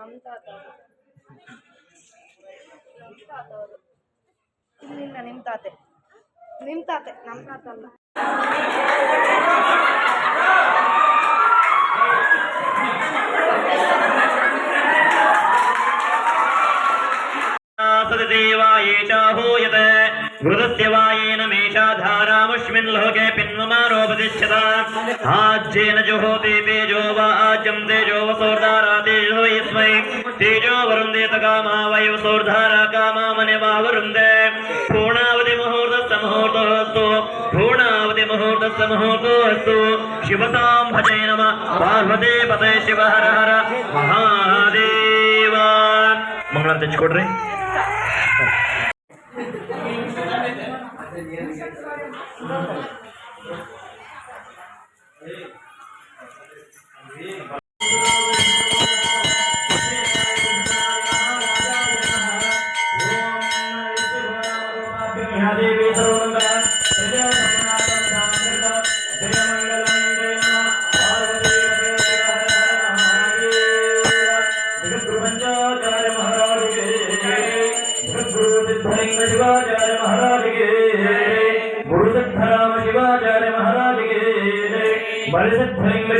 ನಮ್ಮ ತಾತ ಅವರು ಇಲ್ಲಿಲ್ಲ ನಿಮ್ಮ ತಾತೆ ನಿಮ್ಮ ತಾತೆ ನಮ್ಮ ತಾತ ಅಲ್ಲ सददेवाये चाहूयत घृतस्य वायेन मेषाधारामस्मिन् लोके पिन्वमारोपतिष्ठत आज्येन जुहोति तेजो वाच्यं तेजो वसोर्धारा तेजो यस्मै తేజో వరుందేత కామా వయోసోర్ధార కామా మనివా వరుందే పూర్ణావతి ముహూర్త ముహూర్తోస్తు పూర్ణావతి ముహూర్త ముహూర్తోస్తు శివతాం భజే నమ పార్వతే పదే శివ హర హర మహాదేవా మంగళం తెచ్చుకోడ్రీ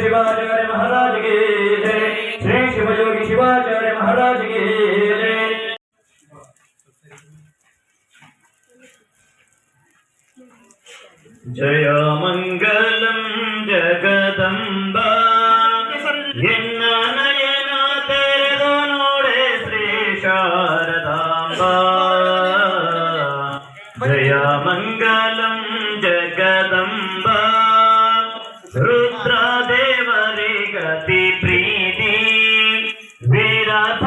Shivajari Maharaj Ki Jai Shri Shivajari Maharaj Ki Jai జయ మంగళం జగదంబా ఎన్న నయన తెరదు నోడే శ్రీ శారదాంబా జయ మంగళం జగదంబా రుద్రదేవరి గతి ప్రీతి వీరభ